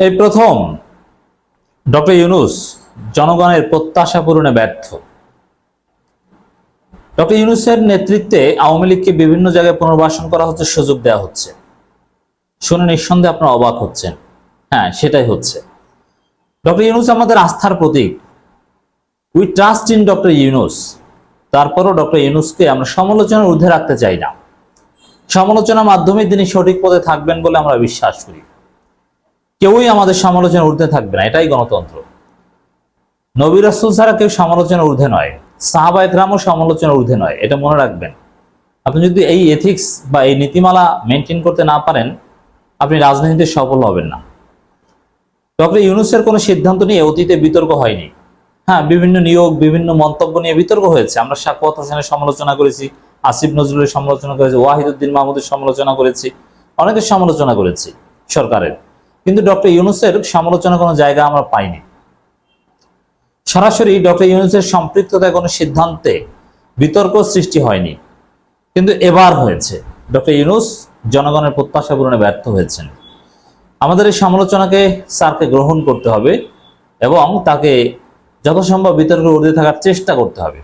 এই প্রথম ডক্টর ইউনুস জনগণের প্রত্যাশা পূরণে ব্যর্থ। ডক্টর ইউনুসের নেতৃত্বে আওয়ামী লীগকে বিভিন্ন জায়গায় পুনর্বাসন করা হচ্ছে, সুযোগ দেওয়া হচ্ছে। শুনে নিঃসন্দেহে আপনারা অবাক হচ্ছেন। হ্যাঁ সেটাই হচ্ছে। ডক্টর ইউনুস আমাদের আস্থার প্রতীক। We trust in doctor Yunus. তারপরও ডক্টর ইউনুসকে আমরা সমালোচনার ঊর্ধ্বে রাখতে চাই না। সমালোচনার মাধ্যমে তিনি সঠিক পদে থাকবেন বলে আমরা বিশ্বাস করি। কেউই আমাদের সমালোচনা ঊর্ধ্বে থাকবে না, এটাই গণতন্ত্র। নবী রাসুল ছাড়া কেউ সমালোচনা ঊর্ধ্বে নয়, সাহাবা একরামও সমালোচনার ঊর্ধ্বে নয়, এটা মনে রাখবেন। আপনি যদি এই এথিক্স বা এই নীতিমালা মেনটেন করতে না পারেন, আপনি রাজনীতিতে সফল হবেন না। ডক্টর ইউনুসের কোনো সিদ্ধান্ত নিয়ে অতীতে বিতর্ক হয়নি। হ্যাঁ বিভিন্ন নিয়োগ, বিভিন্ন মন্তব্য নিয়ে বিতর্ক হয়েছে। আমরা সাকুয়াত হোসেনের সমালোচনা করেছি, আসিফ নজরুলের সমালোচনা করেছি, ওয়াহিদুদ্দিন মাহমুদের সমালোচনা করেছি, অনেকের সমালোচনা করেছি সরকারের। কিন্তু ডক্টর ইউনুসের সমালোচনা কোনো জায়গা আমরা পাইনি। সরাসরি ডক্টর ইউনুসের সম্পৃক্ততায় কোনো সিদ্ধান্তে বিতর্ক সৃষ্টি হয়নি। কিন্তু এবার হয়েছে। ডক্টর ইউনুস জনগণের প্রত্যাশা পূরণে ব্যর্থ হয়েছেন। আমাদের এই সমালোচনাকে স্যারকে গ্রহণ করতে হবে এবং তাকে যথাসম্ভব বিতর্ক ঊর্ধ্বে থাকার চেষ্টা করতে হবে।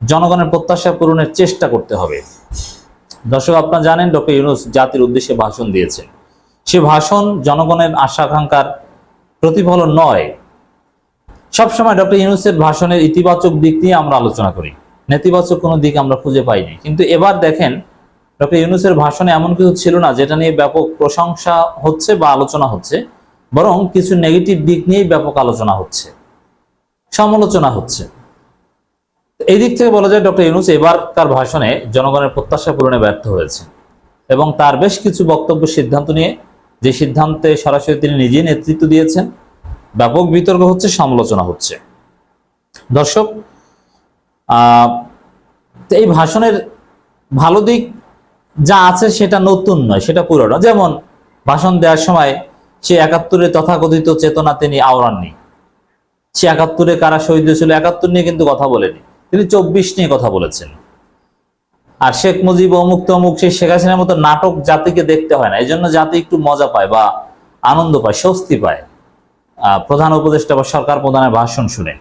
জনগণের প্রত্যাশা পূরণের চেষ্টা করতে হবে। দর্শক, আপনারা জানেন ডক্টর ইউনুস জাতির উদ্দেশ্যে ভাষণ দিয়েছেন। সে ভাষণ জনগণের আশা আকাঙ্ক্ষার প্রতিফলন নয়। সবসময় ডক্টর ইউনুসের ভাষণের ইতিবাচক দিক নিয়ে আমরা আলোচনা করি। নেতিবাচক কোনো দিক আমরা খুঁজে পাইনি। কিন্তু এবার দেখেন, ডক্টর ইউনুসের ভাষণে এমন কিছু ছিল না, যেটা নিয়ে ব্যাপক প্রশংসা হচ্ছে বা আলোচনা হচ্ছে, বরং কিছু নেগেটিভ দিক নিয়েই ব্যাপক আলোচনা হচ্ছে, সমালোচনা হচ্ছে। এই দিক থেকে বলা যায় ডক্টর ইউনুস এবারকার ভাষণে জনগণের প্রত্যাশা পূরণে ব্যর্থ হয়েছে এবং তার বেশ কিছু বক্তব্য সিদ্ধান্ত নিয়ে যে সিদ্ধান্তে সরাসরি তিনি নিজেই নেতৃত্ব দিয়েছেন, ব্যাপক বিতর্ক হচ্ছে, সমালোচনা হচ্ছে। দর্শক এই ভাষণের ভালো দিক যা আছে সেটা নতুন নয়, সেটা পুরনো। যেমন, ভাষণ দেওয়ার সময় সে একাত্তরে তথাকথিত চেতনা তিনি আওড়াননি। সে একাত্তরে কারা শহীদ হয়েছিল একাত্তর নিয়ে কিন্তু কথা বলেনি। তিনি চব্বিশ নিয়ে কথা বলেছেন। আর শেখ মুজিব অমুক তমুক সেই শেখ হাসিনার মতো নাটক জাতিকে দেখতে হয় না। এই জন্য জাতি একটু মজা পায় বা আনন্দ পায়, স্বস্তি পায়। প্রধান উপদেষ্টা বা সরকার প্রধানের ভাষণ শুনে।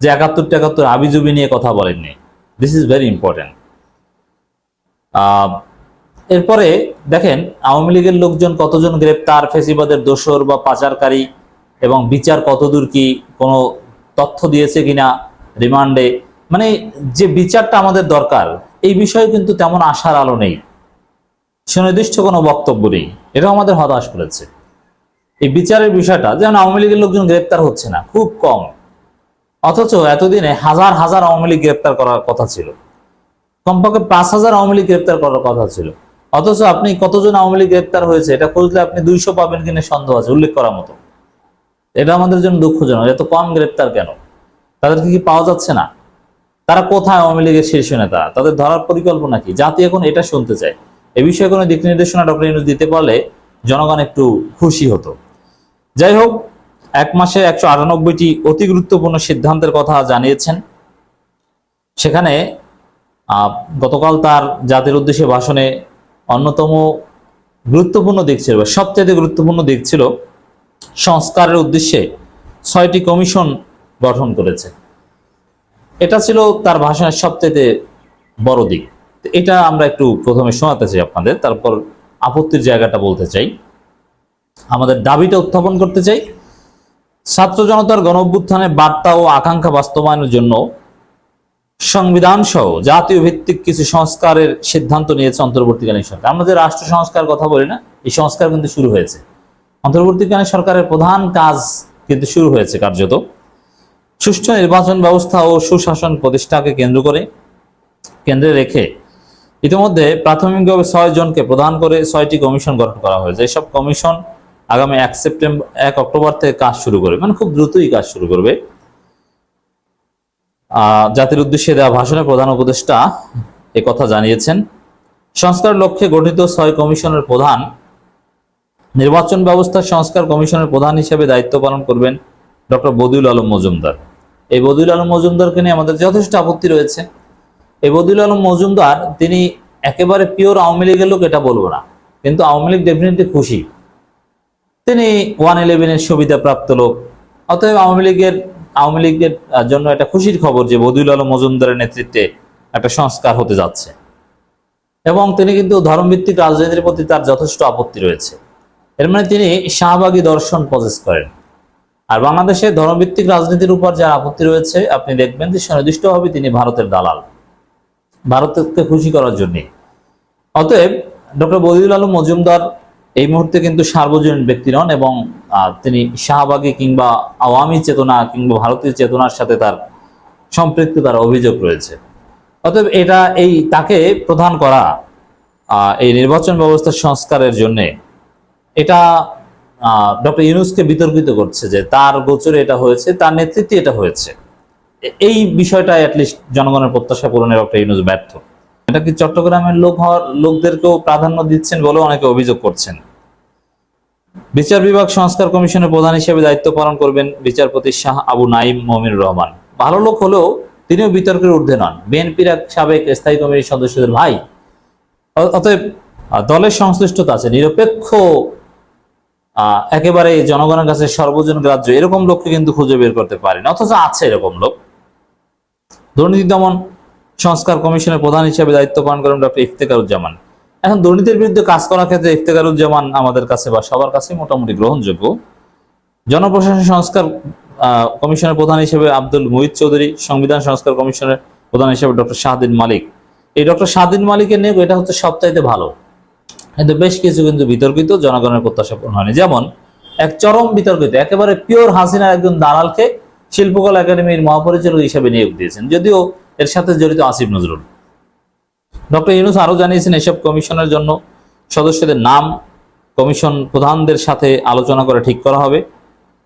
যে একাত্তর টেকাত্তর আবিজুবি নিয়ে কথা বলেননি। দিস ইজ ভেরি ইম্পর্টেন্ট এরপরে দেখেন, আওয়ামী লীগের লোকজন কতজন গ্রেপ্তার, ফেসিবাদের দোসর বা পাচারকারী এবং বিচার কতদূর কি কোনো তথ্য দিয়েছে কিনা রিমান্ডে? মানে যে বিচারটা আমাদের দরকার এই বিষয়ে কিন্তু তেমন আশার আলো নেই। সুনির্দিষ্ট কোনো বক্তব্য নেই। এটাও আমাদের হতাশ করেছে। এই বিচারের বিষয়টা যেমন আওয়ামী লীগের লোকজন গ্রেপ্তার হচ্ছে না, খুব কম। অথচ এতদিনে হাজার হাজার আওয়ামী লীগ গ্রেপ্তার করার কথা ছিল। কমপক্ষে পাঁচ হাজার আওয়ামী লীগ গ্রেপ্তার করার কথা ছিল। অথচ আপনি কতজন আওয়ামী লীগ গ্রেপ্তার হয়েছে এটা খুঁজলে আপনি দুইশো পাবেন কিনা সন্দেহ আছে, উল্লেখ করার মতো। এটা আমাদের জন্য দুঃখজনক, এত কম গ্রেপ্তার কেন? তাদেরকে কি পাওয়া যাচ্ছে না? তারা কোথায় আওয়ামী লীগের শীর্ষ নেতা? তাদের ধরার পরিকল্পনা কি? জাতি এখন এটা শুনতে চায়। এ বিষয়ে কোনো দিক নির্দেশনা ডক্টর ইউনুস দিতে পারলে জনগণ একটু খুশি হতো। যাই হোক, এক মাসে একশো আটানব্বইটি অতি গুরুত্বপূর্ণ সিদ্ধান্তের কথা জানিয়েছেন। সেখানে গতকাল তার জাতির উদ্দেশ্যে ভাষণে অন্যতম গুরুত্বপূর্ণ দিক ছিল সবচেয়ে গুরুত্বপূর্ণ দিক ছিল, সংস্কারের উদ্দেশ্যে ছয়টি কমিশন গঠন করেছে। এটা ছিল তার ভাষণের সবচেয়ে বড় দিক। এটা আমরা একটু প্রথমে শোনাতে চাই আপনাদের, তারপর আপত্তির জায়গাটা বলতে চাই। আমাদের দাবিটা উত্থাপন করতে চাই। ছাত্র জনতার গণ বার্তা ও আকাঙ্ক্ষা বাস্তবায়নের জন্য সংবিধান সহ জাতীয় ভিত্তিক কিছু সংস্কারের সিদ্ধান্ত নিয়েছে অন্তর্বর্তীকালীন সরকার। আমরা যে রাষ্ট্র সংস্কার কথা বলি না, এই সংস্কার কিন্তু শুরু হয়েছে। অন্তর্বর্তীকালীন সরকারের প্রধান কাজ কিন্তু শুরু হয়েছে কার্যত। সুষ্ঠু নির্বাচন ব্যবস্থা ও সুশাসন প্রতিষ্ঠাকে কেন্দ্র করে, কেন্দ্রে রেখে ইতিমধ্যে প্রাথমিকভাবে ছয় জনকে প্রদান করে ছয়টি কমিশন গঠন করা হয়েছে। এসব কমিশন আগামী এক সেপ্টেম্বর এক অক্টোবর থেকে কাজ শুরু করবে। মানে খুব দ্রুতই কাজ শুরু করবে। জাতির উদ্দেশ্যে দেওয়া ভাষণে প্রধান উপদেষ্টা কথা জানিয়েছেন, সংস্কার লক্ষ্যে গঠিত ছয় কমিশনের প্রধান নির্বাচন ব্যবস্থা সংস্কার কমিশনের প্রধান হিসেবে দায়িত্ব পালন করবেন ডক্টর বদিউল আলম মজুমদার। এই বদিউল আলম মজুমদারকে নিয়ে আমাদের যথেষ্ট আপত্তি রয়েছে। এই বদিউল আলম মজুমদার, তিনি একেবারে পিওর আওয়ামী লীগের লোক, এটা বলব না। কিন্তু আওয়ামী লীগ ডেফিনেটলি খুশি। তিনি ওয়ান ইলেভেনের সুবিধাপ্রাপ্ত লোক। অতএব আওয়ামী লীগের আওয়ামী লীগের জন্য একটা খুশির খবর যে বদিউল আলম মজুমদারের নেতৃত্বে একটা সংস্কার হতে যাচ্ছে। এবং তিনি কিন্তু ধর্মভিত্তিক রাজনীতির প্রতি তার যথেষ্ট আপত্তি রয়েছে। এর মানে তিনি শাহবাগী দর্শন প্রসেস করেন। আর বাংলাদেশে ধর্মভিত্তিক রাজনীতির উপর যার আপত্তি রয়েছে, আপনি দেখবেন যে সুনির্দিষ্টভাবে তিনি ভারতের দালাল। ভারতকে খুশি করার জন্য। অতএব ডক্টর বদিউল আলম মজুমদার এই মুহূর্তে কিন্তু সার্বজনীন ব্যক্তি নন এবং তিনি শাহবাগী কিংবা আওয়ামী চেতনা কিংবা ভারতীয় চেতনার সাথে তার সম্পৃক্ততার অভিযোগ রয়েছে। অতএব এটা এই, তাকে প্রধান করা এই নির্বাচন ব্যবস্থার সংস্কারের জন্য, এটা ডক্টর ইউনুসকে বিতর্কিত করছে যে তার গোচরে এটা হয়েছে, তার নেতৃত্বে এটা হয়েছে। এই বিষয়টা অ্যাটলিস্ট জনগণের প্রত্যাশা পূরণে ডক্টর ইউনুস ব্যর্থ। এটা কি চট্টগ্রামের লোক হওয়ার, লোকদেরকেও প্রাধান্য দিচ্ছেন বলে অনেকে অভিযোগ করছেন? বিচার বিভাগ সংস্কার কমিশনের প্রধান হিসেবে দায়িত্ব পালন করবেন বিচারপতি শাহ আবু নাইম মমিনুর রহমান। ভালো লোক হলেও তিনিও বিতর্কের ঊর্ধ্বে নন। বিএনপির এক সাবেক স্থায়ী কমিটির সদস্যদের ভাই। অতএব দলের সংশ্লিষ্টতা আছে, নিরপেক্ষ একেবারে জনগণের কাছে সর্বজন গ্রাহ্য, এরকম লোককে কিন্তু খুঁজে বের করতে পারি না অথচ আছে এরকম লোক। দুর্নীতি দমন সংস্কার কমিশনের প্রধান হিসেবে দায়িত্ব পালন করেন ডক্টর ইফতেকারুজ্জামান এখন দুর্নীতির বিরুদ্ধে কাজ করার ক্ষেত্রে ইফতেকারুজ্জামান আমাদের কাছে বা সবার কাছে মোটামুটি গ্রহণযোগ্য। জনপ্রশাসন সংস্কার কমিশনের প্রধান হিসেবে আব্দুল মুহিত চৌধুরী, সংবিধান সংস্কার কমিশনের প্রধান হিসেবে ডক্টর শাহদিন মালিক। এই ডক্টর শাহদিন মালিকের নিয়োগ, এটা হচ্ছে সবচাইতে ভালো। কিন্তু বেশ কিছু কিন্তু বিতর্কিত, জনগণের প্রত্যাশা পূরণ হয়নি। যেমন, এক চরম বিতর্কিত, একেবারে পিওর হাসিনা একজন দালালকে শিল্পকলা একাডেমির মহাপরিচালক হিসেবে নিয়োগ দিয়েছেন, যদিও এর সাথে জড়িত আসিফ নজরুল। ডক্টর ইউনুস আরও জানিয়েছেন, এসব কমিশনের জন্য সদস্যদের নাম কমিশন প্রধানদের সাথে আলোচনা করে ঠিক করা হবে।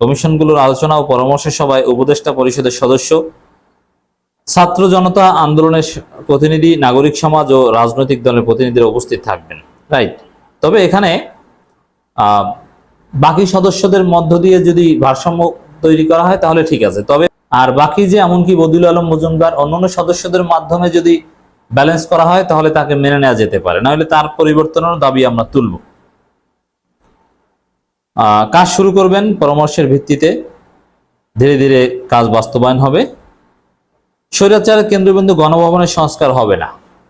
কমিশনগুলোর আলোচনা ও পরামর্শ সভায় উপদেষ্টা পরিষদের সদস্য, ছাত্র জনতা আন্দোলনের প্রতিনিধি, নাগরিক সমাজ ও রাজনৈতিক দলের প্রতিনিধিরা উপস্থিত থাকবেন। রাইট তবে এখানে বাকি সদস্যদের মধ্য দিয়ে যদি ভারসাম্য তৈরি করা হয় তাহলে ঠিক আছে। তবে আর বাকি যে এমনকি বদিউল আলম মজুমদার অন্যান্য সদস্যদের মাধ্যমে যদি ব্যালেন্স করা হয় তাহলে তাকে মেনে নেওয়া যেতে পারে। নাহলে তার পরিবর্তনের দাবি আমরা তুলব। কাজ শুরু করবেন পরামর্শের ভিত্তিতে। ধীরে ধীরে কাজ বাস্তবায়ন হবে। স্বৈরাচারের কেন্দ্রবিন্দু গণভবনের সংস্কার হবে না।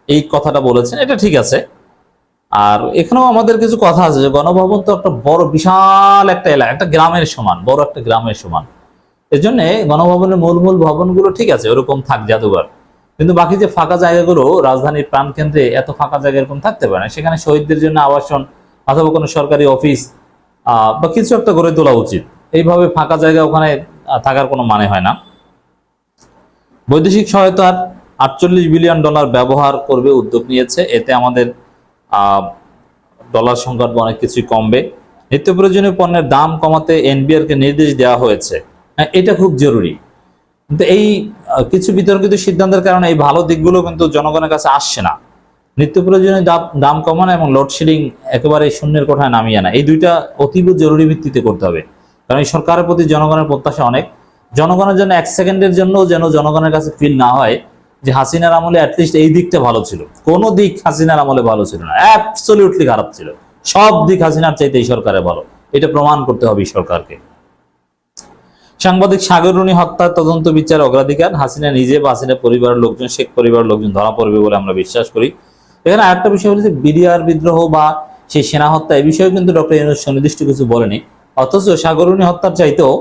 এই কথাটা বলেছেন। এটা ঠিক আছে। আর এখানেও আমাদের কিছু কথা আছে যে গণভবন তো একটা বড় বিশাল একটা এলাকা, একটা গ্রামের সমান, বড় একটা গ্রামের সমান। এর জন্য গণভবনের মূল মূল ভবনগুলো ঠিক আছে, ওরকম থাক জাদুঘর কিন্তু বাকি যে ফাঁকা জায়গাগুলো, রাজধানীর প্রাণকেন্দ্রে এত ফাঁকা জায়গা এরকম থাকতে পারে না। সেখানে শহীদদের জন্য আবাসন অথবা কোনো সরকারি অফিস বা কিছু একটা গড়ে তোলা উচিত। এইভাবে ফাঁকা জায়গা ওখানে থাকার কোনো মানে হয় না। বৈদেশিক সহায়তার আটচল্লিশ বিলিয়ন ডলার ব্যবহার করবে উদ্যোগ নিয়েছে। এতে আমাদের ডলার সংকট বা অনেক কিছুই কমবে। নিত্য প্রয়োজনীয় পণ্যের দাম কমাতে এনবিআর কে নির্দেশ দেওয়া হয়েছে। হ্যাঁ, এটা খুব জরুরি। কিন্তু এই কিছু বিতর্কিত সিদ্ধান্তের কারণে এই ভালো দিকগুলো কিন্তু জনগণের কাছে আসছে না। নিত্য প্রয়োজনীয় দাম দাম কমানো এবং লোডশেডিং একেবারে শূন্যের কোঠায় নামিয়ে আনা এই দুইটা অতীব জরুরি ভিত্তিতে করতে হবে। কারণ এই সরকারের প্রতি জনগণের প্রত্যাশা অনেক। জনগণের জন্য এক সেকেন্ডের জন্য যেন জনগণের কাছে ফিল না হয় যে হাসিনার আমলে অ্যাটলিস্ট এই দিকটা ভালো ছিল। কোনো দিক হাসিনার আমলে ভালো ছিল না। অ্যাবসলিউটলি খারাপ ছিল। সব দিক হাসিনার চাইতে এই সরকারে ভালো। এটা প্রমাণ করতে হবে সরকারকে। সাংবাদিক সাগররুনি হত্যার তদন্ত বিচার অগ্রাধিকার। হাসিনা নিজে বা হাসিনার পরিবারের লোকজন, শেখ পরিবারের লোকজন ধরা পড়বে বলে আমরা বিশ্বাস করি। এখানে আরেকটা বিষয় হচ্ছে বিডিআর বিদ্রোহ বা সেই সেনা হত্যা এই বিষয়ে কিন্তু ডক্টর ইউনুস সুনির্দিষ্ট কিছু বলেনি। অথচ সাগররুনি হত্যার চাইতেও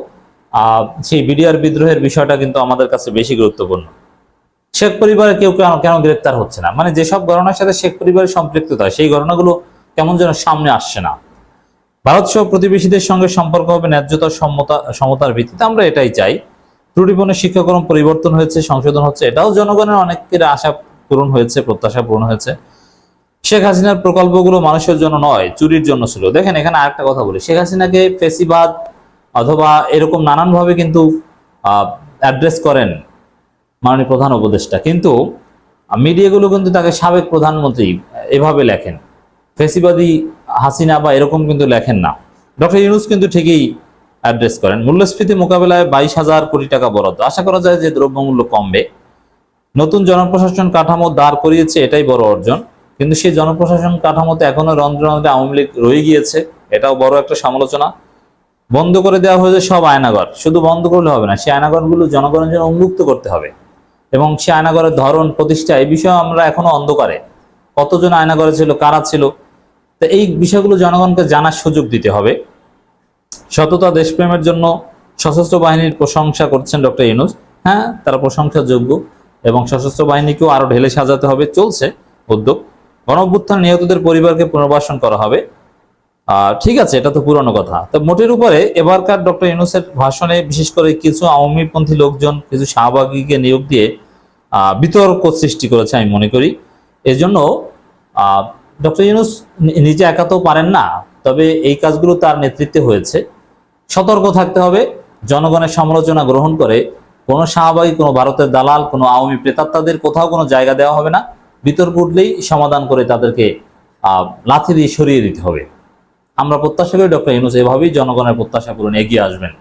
সেই বিডিআর বিদ্রোহের বিষয়টা কিন্তু আমাদের কাছে বেশি গুরুত্বপূর্ণ। শেখ পরিবারে কেউ কেন কেন গ্রেপ্তার হচ্ছে না? মানে যেসব ঘটনার সাথে শেখ পরিবারের সম্পৃক্ততা সেই ঘটনাগুলো কেমন যেন সামনে আসছে না। ভারত সহ প্রতিবেশীদের সঙ্গে সম্পর্ক হবে ন্যায্যতার সমতা সমতার ভিত্তিতে। আমরা এটাই চাই। ত্রুটিপূর্ণ শিক্ষাক্রম পরিবর্তন হয়েছে, সংশোধন হচ্ছে। এটাও জনগণের অনেকের আশা পূরণ হয়েছে, প্রত্যাশা পূরণ হয়েছে। শেখ হাসিনার প্রকল্পগুলো মানুষের জন্য নয়, চুরির জন্য ছিল। দেখেন, এখানে আরেকটা কথা বলি। শেখ হাসিনাকে ফেসিবাদ অথবা এরকম নানানভাবে কিন্তু অ্যাড্রেস করেন। মাননীয় প্রধান উপদেষ্টা। কিন্তু মিডিয়াগুলো কিন্তু তাকে সাবেক প্রধানমন্ত্রী এভাবে লেখেন। ফেসিবাদী হাসিনা বা এরকম কিন্তু লেখেন না। ডক্টর ইউনুস কিন্তু ঠিকই অ্যাড্রেস করেন, মূল্যস্ফীতি মোকাবেলায় বাইশ হাজার কোটি টাকা বরাদ্দ। আশা করা যায় যে দ্রব্যমূল্য কমবে। নতুন জনপ্রশাসন কাঠামো দাঁড় করিয়েছে, এটাই বড় অর্জন। কিন্তু সেই জনপ্রশাসন কাঠামোতে এখনও রন্ধ্রে রন্ধ্রে আওয়ামী লীগ রয়ে গিয়েছে, এটাও বড় একটা সমালোচনা। বন্ধ করে দেওয়া হয়েছে সব আয়নাগর শুধু বন্ধ করলে হবে না, সেই আয়নাগরগুলো জনগণের জন্য উন্মুক্ত করতে হবে। এবং সে আয়নাগরের ধরন, প্রতিষ্ঠা, এই বিষয়ে আমরা এখনও অন্ধকারে। কতজন আয়নাগরে ছিল, কারা ছিল? তো এই বিষয়গুলো জনগণকে জানার সুযোগ দিতে হবে। সততা, দেশপ্রেমের জন্য সশস্ত্র বাহিনীর প্রশংসা করছেন ডক্টর ইউনুস। হ্যাঁ তারা প্রশংসাযোগ্য এবং সশস্ত্র বাহিনীকেও আরও ঢেলে সাজাতে হবে, চলছে উদ্যোগ। গণঅভ্যুত্থান নিহতদের পরিবারকে পুনর্বাসন করা হবে। ঠিক আছে, এটা তো পুরনো কথা। তো মোটের উপরে এবারকার ডক্টর ইউনুসের ভাষণে বিশেষ করে কিছু আওয়ামীপন্থী লোকজন, কিছু শাহবাগীকে নিয়োগ দিয়ে বিতর্ক সৃষ্টি করেছে আমি মনে করি। এজন্য ডক্টর ইউনুস নিজে একা তো পারেন না, তবে এই কাজগুলো তার নেতৃত্বে হয়েছে। সতর্ক থাকতে হবে, জনগণের সমালোচনা গ্রহণ করে, কোনো শাহবাগী, কোনো ভারতের দালাল, কোনো আওয়ামী প্রেতাত্মাদের কোথাও কোনো জায়গা দেওয়া হবে না। বিতর্ক উঠলেই সমাধান করে তাদেরকে লাথি দিয়ে সরিয়ে দিতে হবে। আমরা প্রত্যাশা করি ডক্টর ইউনুস এভাবেই জনগণের প্রত্যাশা পূরণে এগিয়ে আসবেন।